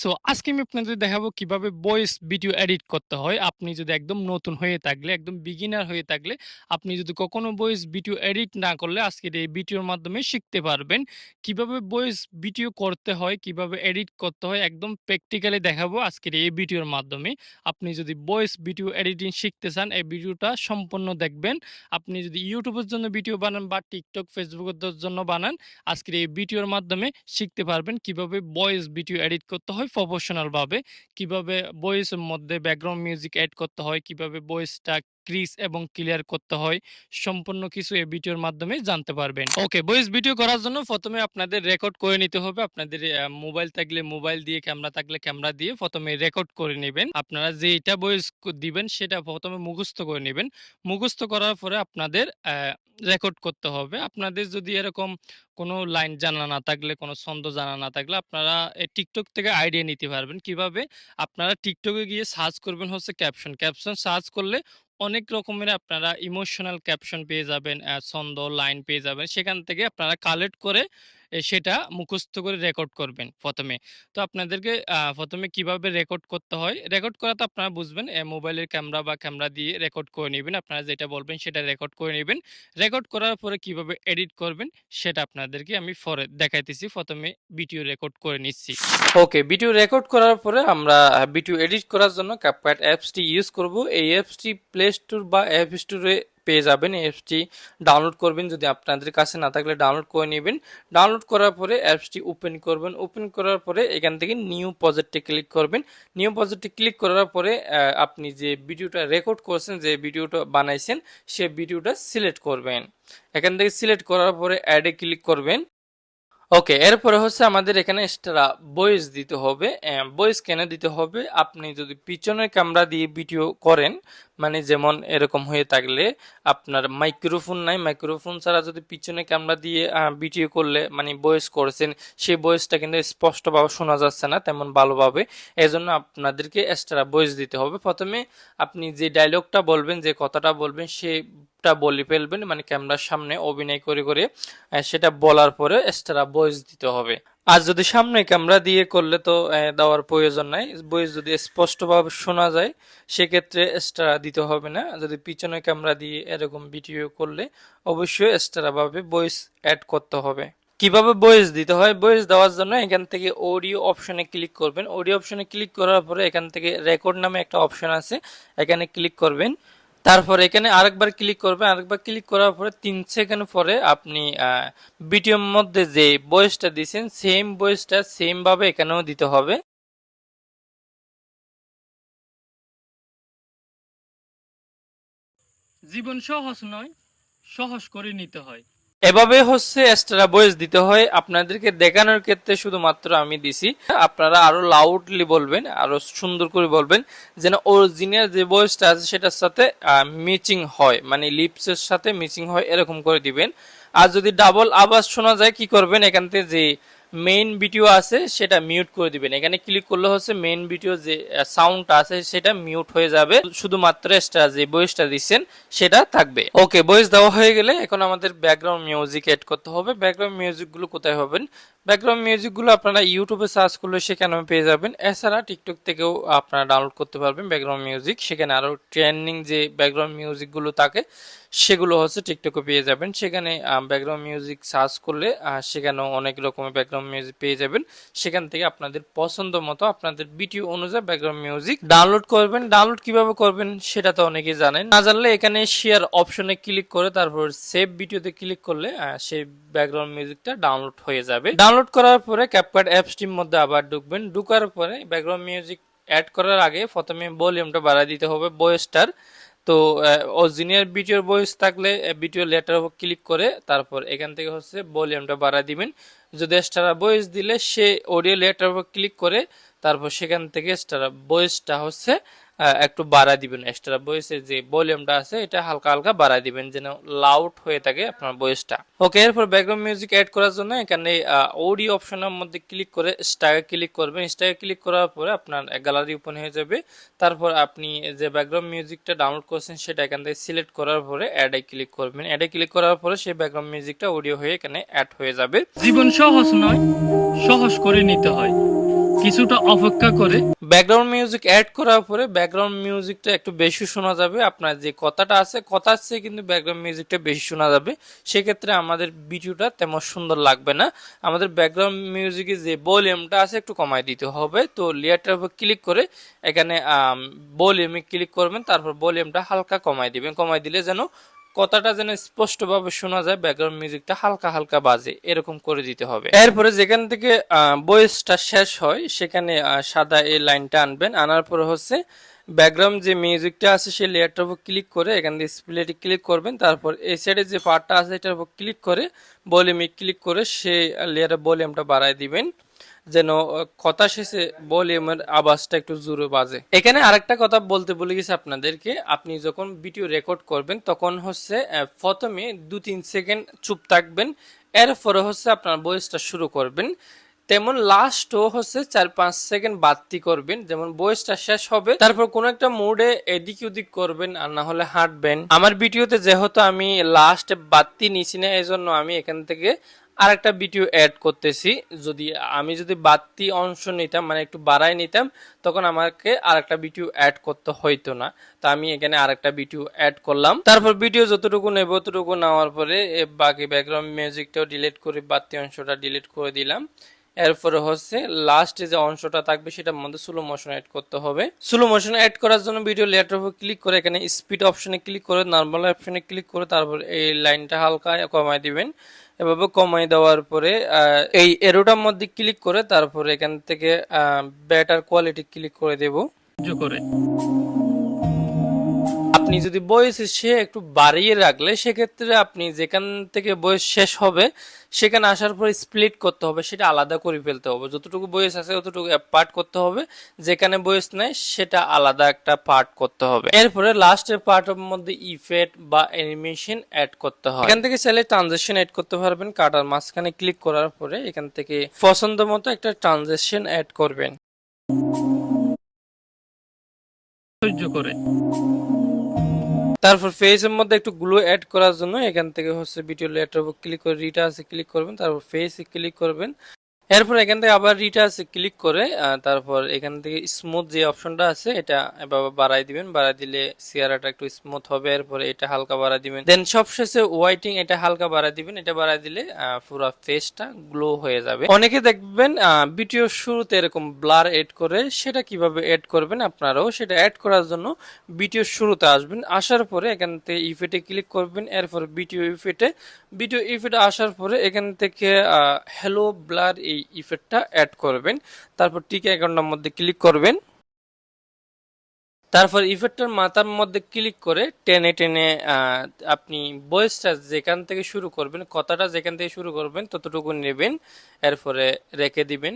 So আজকে আমি আপনাদের দেখাবো কীভাবে ভয়েস ভিডিও এডিট করতে হয়। আপনি যদি একদম নতুন হয়ে থাকলে, একদম বিগিনার হয়ে থাকলে, আপনি যদি কখনো ভয়েস ভিডিও এডিট না করলে আজকের এই ভিডিওর মাধ্যমে শিখতে পারবেন। কীভাবে ভয়েস ভিডিও করতে হয়, কীভাবে এডিট করতে হয় একদম প্র্যাকটিক্যালি দেখাবো আজকের এই ভিডিওর মাধ্যমে। আপনি যদি ভয়েস ভিডিও এডিটিং শিখতে চান এই ভিডিওটা সম্পূর্ণ দেখবেন। আপনি যদি ইউটিউবের জন্য ভিডিও বানান বা টিকটক এর জন্য বানান, আজকের এই ভিডিওর মাধ্যমে শিখতে পারবেন কীভাবে ভয়েস ভিডিও এডিট করতে হয় প্রফেশনাল ভাবে। কীভাবে ভয়েসের মধ্যে ব্যাকগ্রাউন্ড মিউজিক অ্যাড করতে হয়, কীভাবে ভয়েসটা ক্রিস এবং ক্লিয়ার করতে হয়। সম্পূর্ণ কিছু এই ভিডিওর মাধ্যমে জানতে পারবেন। ওকে, ভয়েস ভিডিও করার জন্য প্রথমে আপনাদের রেকর্ড করে নিতে হবে। আপনাদের মোবাইল থাকলে মোবাইল দিয়ে, ক্যামেরা থাকলে ক্যামেরা দিয়ে প্রথমে রেকর্ড করে নেবেন আপনারা যেইটা ভয়েস ক দিবেন সেটা প্রথমে মুখস্থ করে নিবেন। মুখস্থ করার পরে আপনাদের রেকর্ড করতে হবে। আপনাদের যদি এরকম কোনো লাইন জানা না থাকলে, কোনো ছন্দ জানা না থাকলে আপনারা TikTok থেকে আইডিয়া নিতে পারবেন। কীভাবে? আপনারা টিকটকে গিয়ে সার্চ করবেন হচ্ছে ক্যাপশন। ক্যাপশন সার্চ করলে অনেক রকমের আপনারা ইমোশনাল ক্যাপশন পেয়ে যাবেন, ছন্দ, লাইন পেয়ে যাবেন। সেখান থেকে আপনারা কালেক্ট করে সেটা মুখস্থ করে রেকর্ড করবেন প্রথমে তো আপনাদেরকে প্রথমে ১ম কীভাবে রেকর্ড করতে হয়? রেকর্ড করা তো আপনারা বুঝবেন। মোবাইলের ক্যামেরা বা ক্যামেরা দিয়ে রেকর্ড করে নেবেন আপনারা যেটা বলবেন সেটা রেকর্ড করে নেবেন রেকর্ড করার পরে কীভাবে এডিট করবেন সেটা আপনাদেরকে আমি পরে দেখাইতেছি। প্রথমে ভিডিও রেকর্ড করে নিচ্ছি। ওকে, ভিডিও রেকর্ড করার পরে আমরা ভিডিও এডিট করার জন্য CapCut অ্যাপসটি ইউজ করব। এই অ্যাপসটি প্লে স্টোর বা অ্যাপ স্টোরে পেয়ে যাবেন। অ্যাপসটি ডাউনলোড করবেন। যদি আপনাদের কাছে না থাকলে ডাউনলোড করে নিবেন। ডাউনলোড করার পরে অ্যাপসটি ওপেন করবেন। ওপেন করার পরে এখান থেকে নিউ প্রজেক্টে ক্লিক করবেন। নিউ প্রজেক্টে ক্লিক করার পরে আপনি যে ভিডিওটা রেকর্ড করছেন, যে ভিডিওটা বানাইছেন, সে ভিডিওটা সিলেক্ট করবেন। এখান থেকে সিলেক্ট করার পরে অ্যাডে ক্লিক করবেন। ওকে, এরপরে হচ্ছে আমাদের এখানে এক্সট্রা বয়েস দিতে হবে। বয়েস কেন দিতে হবে? আপনি যদি পিছনের ক্যামেরা দিয়ে ভিডিও করেন, মানে যেমন এরকম হয়ে থাকলে আপনার মাইক্রোফোন নাই, মাইক্রোফোন ছাড়া যদি পিছনে ক্যামেরা দিয়ে ভিডিও করলে মানে বয়েস করছেন, সেই বয়েসটা কিন্তু স্পষ্টভাবে শোনা যাচ্ছে না তেমন ভালোভাবে। এজন্য আপনাদেরকে এক্সট্রা বয়েস দিতে হবে। প্রথমে আপনি যে ডায়লগটা বলবেন, যে কথাটা বলবেন সেটা বলে ফেলবেন। মানে ক্যামেরার সামনে অভিনয় করে, করে সেটা বলার পরে এক্সট্রা ভয়েস দিতে হবে। আর যদি সামনে ক্যামেরা দিয়ে করলে তো দেওয়ার প্রয়োজন নাই। ভয়েস যদি স্পষ্টভাবে শোনা যায় সেক্ষেত্রে এক্সট্রা দিতে হবে না। যদি পিছনে ক্যামেরা দিয়ে এরকম ভিডিও করলে অবশ্যই এক্সট্রা ভাবে ভয়েস এড করতে হবে। কীভাবে ভয়েস দিতে হয়? ভয়েস দেওয়ার জন্য এখান থেকে অডিও অপশনে ক্লিক করবেন। অডিও অপশনে ক্লিক করার পরে এখান থেকে রেকর্ড নামে একটা অপশন আছে। এখানে ক্লিক করবেন। তারপর এখানে আরেকবার ক্লিক করবেন। আরেকবার ক্লিক করার পরে তিন সেকেন্ড পরে আপনি বিটিওর মধ্যে যে বয়সটা দিয়েছেন সেম বয়সটা সেমভাবে এখানেও দিতে হবে। জীবন সহজ নয়, সহজ করে নিতে হয়। এভাবে হচ্ছে এক্সট্রা ভয়েস দিতে হয়। আপনাদেরকে দেখানোর ক্ষেত্রে শুধুমাত্র আমি দিছি। আপনারা আরও লাউডলি বলবেন, আরও সুন্দর করে বলবেন যেন অরিজিনাল যে ভয়েসটা আছে সেটার সাথে মিচিং হয়। মানে লিপসের সাথে মিচিং হয় এরকম করে দিবেন। আর যদি ডাবল আওয়াজ শোনা যায় কি করবেন? এখান থেকে যে মেইন ভিডিও আছে সেটা মিউট করে দিবেন। এখানে ক্লিক করলে হচ্ছে মেইন ভিডিও যে সাউন্ড সাউন্ডটা আছে সেটা মিউট হয়ে যাবে। শুধুমাত্র এক্সট্রা যে ভয়েসটা দিচ্ছেন সেটা থাকবে। ওকে, ভয়েস দেওয়া হয়ে গেলে এখন আমাদের ব্যাকগ্রাউন্ড মিউজিক এড করতে হবে। ব্যাকগ্রাউন্ড মিউজিকগুলো কোথায় পাবেন? ব্যাকগ্রাউন্ড মিউজিকগুলো আপনারা ইউটিউবে সার্চ করলে সেখানেও পেয়ে যাবেন। এছাড়া টিকটক থেকেও আপনারা ডাউনলোড করতে পারবেন ব্যাকগ্রাউন্ড মিউজিক। সেখানে আরও ট্রেন্ডিং যে ব্যাকগ্রাউন্ড মিউজিকগুলো থাকে, সেগুলো হচ্ছে টিকটকে পেয়ে যাবেন। সেখানে ব্যাকগ্রাউন্ড মিউজিক সার্চ করলে সেখানেও অনেক রকমের ব্যাকগ্রাউন্ড মিউজিক পেয়ে যাবেন। সেখান থেকে আপনাদের পছন্দ মতো আপনাদের ভিডিও অনুযায়ী ব্যাকগ্রাউন্ড মিউজিক ডাউনলোড করবেন। ডাউনলোড কীভাবে করবেন সেটা তো অনেকেই জানেন। না জানলে এখানে শেয়ার অপশনে ক্লিক করে তারপর সেভ ভিডিওতে ক্লিক করলে সেই ব্যাকগ্রাউন্ড মিউজিকটা ডাউনলোড হয়ে যাবে। ডাউনলোড করার পরে CapCut অ্যাপসটির মধ্যে আবার ঢুকবেন। ঢুকার পরে ব্যাকগ্রাউন্ড মিউজিক এড করার আগে ১ম এ ভলিউমটা বাড়ায় দিতে হবে ভয়েসটার। তো অরিজিনাল ভিডিওর ভয়েস থাকলে ভিডিও লেটার ক্লিক করে তারপর এখান থেকে হচ্ছে ভলিউমটা বাড়ায় দিবেন। যদি এক্সট্রা ভয়েস দিলে সে অডিও লেটার ক্লিক করে তারপর সেখান থেকে এক্সট্রা ভয়েসটা হচ্ছে একটু বাড়ায় দিবেন। এক্সট্রা ভয়েসের যে ভলিউমটা আছে এটা হালকা, হালকা বাড়ায় দিবেন যেন লাউড হয়ে থাকে আপনার ভয়েসটা। ওকে, এরপর ব্যাকগ্রাউন্ড মিউজিক অ্যাড করার জন্য এখানে অডিও অপশনের মধ্যে ক্লিক করে স্টারে ক্লিক করবেন। স্টারে ক্লিক করার পরে আপনার গ্যালারি ওপেন হয়ে যাবে। তারপর আপনি যে ব্যাকগ্রাউন্ড মিউজিকটা ডাউনলোড করছেন সেটা এখান থেকে সিলেক্ট করার পরে অ্যাড ক্লিক করবেন। অ্যাড ক্লিক করার পরে সেই ব্যাকগ্রাউন্ড মিউজিকটা অডিও হয়ে এখানে অ্যাড হয়ে যাবে। জীবন সহজ নয়, সহজ করে নিতে হয়। কিছুটা অপেক্ষা করে। ব্যাকগ্রাউন্ড মিউজিক অ্যাড করার পরে ব্যাকগ্রাউন্ড মিউজিকটা একটু বেশি শোনা যাবে। আপনার যে কথাটা আছে কথার চেয়ে কিন্তু ব্যাকগ্রাউন্ড মিউজিকটা বেশি শোনা যাবে। সেক্ষেত্রে আমাদের ভিডিওটা তেমন সুন্দর লাগবে না। আমাদের ব্যাকগ্রাউন্ড মিউজিকে যে ভলিউমটা আছে, একটু কমায় দিতে হবে। তো লেয়ারটার উপর ক্লিক করে এখানে ভলিউমে ক্লিক করবেন, তারপর ভলিউমটা হালকা কমায় দিবেন। কমায় দিলে যেন কথাটা যেন স্পষ্টভাবে শোনা যায় ব্যাকগ্রাউন্ড মিউজিকটা হালকা হালকা বাজে, এরকম করে দিতে হবে। এরপরে যেখান থেকে বয়েসটা শেষ হয়, সেখানে সাদা এই লাইনটা আনবেন। আনার পরে হচ্ছে ব্যাকগ্রাউন্ড যে মিউজিকটা আছে, সেই লেয়ারটার উপর ক্লিক করে, এখান থেকে স্প্লেটে ক্লিক করবেন। তারপর এই সাইডে যে পার্টটা আছে, এটার উপর ক্লিক করে ভলিউমে ক্লিক করে, সেই লেয়ারের ভলিউমটা বাড়ায় দিবেন। যেন কথা শেষে ভলিউমের আওয়াজটা একটু জোরে বাজে। এখানে আরেকটা কথা বলতে ভুলে গেছি আপনাদেরকে। আপনি যখন ভিডিও রেকর্ড করবেন, তখন হচ্ছে প্রথমে দু তিন সেকেন্ড চুপ থাকবেন। এরপরে হচ্ছে আপনার ভয়েসটা শুরু করবেন। তেমন লাস্টও হচ্ছে চার পাঁচ সেকেন্ড বাড়তি করবেন। যেমন বয়সটা শেষ হবে, তারপর কোন একটা মুডে এদিক ওদিক করবেন আর না হলে হাঁটবেন। আমার ভিডিওতে যেহেতু আমি লাস্টে বাড়তি নিছি না এই আমি এখান থেকে আরেকটা ভিডিও অ্যাড করতেছি। যদি আমি যদি বাড়তি অংশ নিতাম মানে একটু বাড়াই নিতাম, তখন আমাকে আরেকটা ভিডিও অ্যাড করতে হইতো না। তো আমি এখানে আরেকটা ভিডিও অ্যাড করলাম। তারপর ভিডিও যতটুকু নেব, ততটুকু নেওয়ার পরে বাকি ব্যাকগ্রাউন্ড মিউজিকটাও ডিলিট করে, বাড়তি অংশটা ডিলিট করে দিলাম। এরপরে হচ্ছে লাস্টে যে অংশটা থাকবে, সেটার মধ্যে স্লো মোশন অ্যাড করতে হবে। স্লো মোশন অ্যাড করার জন্য ভিডিও লেটার উপর ক্লিক করে এখানে স্পিড অপশনে ক্লিক করে নর্মাল অপশনে ক্লিক করে, তারপর এই লাইনটা হালকা কমায় দিবেন। এভাবে কমাই দেওয়ার পরে এই এরোটার মধ্যে ক্লিক করে তারপরে এখান থেকে বেটার কোয়ালিটি ক্লিক করে দেব। করে। আপনি যদি বয়স সে একটু বাড়িয়ে রাখলে, সেক্ষেত্রে আপনি যেখান থেকে বয়স শেষ হবে, সেখানে আসার পর স্প্লিট করতে হবে, সেটা আলাদা করে ফেলতে হবে। যতটুকু বয়স আছে ততটুকু পার্ট করতে হবে। যেখানে বয়স নাই, সেটা আলাদা একটা পার্ট করতে হবে। এরপরে লাস্টের পার্টের মধ্যে ইফেক্ট বা অ্যানিমেশন অ্যাড করতে হয়। এখান থেকে চাইলে ট্রানজেকশন অ্যাড করতে পারবেন। কাটার মাঝখানে ক্লিক করার পরে এখান থেকে পছন্দ মতো একটা ট্রানজেকশন অ্যাড করবেন। সাহায্য করে। তারপর ফেসের মধ্যে একটু গ্লো অ্যাড করার জন্য এখান থেকে হচ্ছে ভিডিও লেটার ক্লিক করে রিটা আছে ক্লিক করবেন, তারপর ফেসে ক্লিক করবেন। এরপর এখান থেকে আবার রিটা আছে ক্লিক করে তারপর এখান থেকে স্মুথ যে অপশনটা আছে, এটা এভাবে বাড়াই দিবেন। বাড়াই দিলে চেহারাটা একটু স্মুথ হবে, এরপরে এটা হালকা বাড়াই দিবেন। দেন সবশেষে হোয়াইটিং এটা হালকা বাড়াই দিবেন। এটা বাড়াই দিলে পুরো ফেসটা গ্লো হয়ে যাবে। অনেকে দেখবেন ভিডিও শুরুতে এরকম ব্লার এড করে, সেটা কীভাবে এড করবেন আপনারাও সেটা অ্যাড করার জন্য ভিডিও শুরুতে আসবেন। আসার পরে এখান থেকে ইফেটে ক্লিক করবেন, এরপর ভিডিও ইফেটে ভিডিও ইফেক্টে আসার পরে এখান থেকে হ্যালো ব্লার এই ইফেক্টটা অ্যাড করবেন। তারপর টিক অ্যাকাউন্টের মধ্যে ক্লিক করবেন। তারপর ইফেক্টের মাথার মধ্যে ক্লিক করে টেনে টেনে আপনি বয়েসটা যেখান থেকে শুরু করবেন, কথাটা যেখান থেকে শুরু করবেন, ততটুকু নেবেন। এরপরে রেখে দিবেন।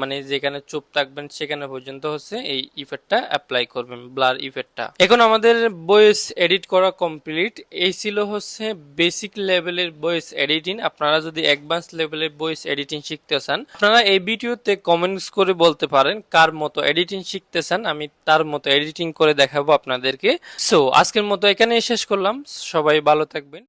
মানে যেখানে চুপ থাকবেন সেখানে পর্যন্ত হচ্ছে এই ইফেক্টটা অ্যাপ্লাই করবেন ব্লার ইফেক্টটা এখন আমাদের ভয়েস এডিট করা কমপ্লিট এই ছিল হচ্ছে বেসিক লেভেলের ভয়েস এডিটিং আপনারা যদি অ্যাডভান্স লেভেলের ভয়েস এডিটিং শিখতে চান, আপনারা এই ভিডিওতে কমেন্টস করে বলতে পারেন কার মতো এডিটিং শিখতে চান। আমি তার মতো এডিটিং করে দেখাবো আপনাদেরকে। সো আজকের মতো এখানেই শেষ করলাম। সবাই ভালো থাকবেন।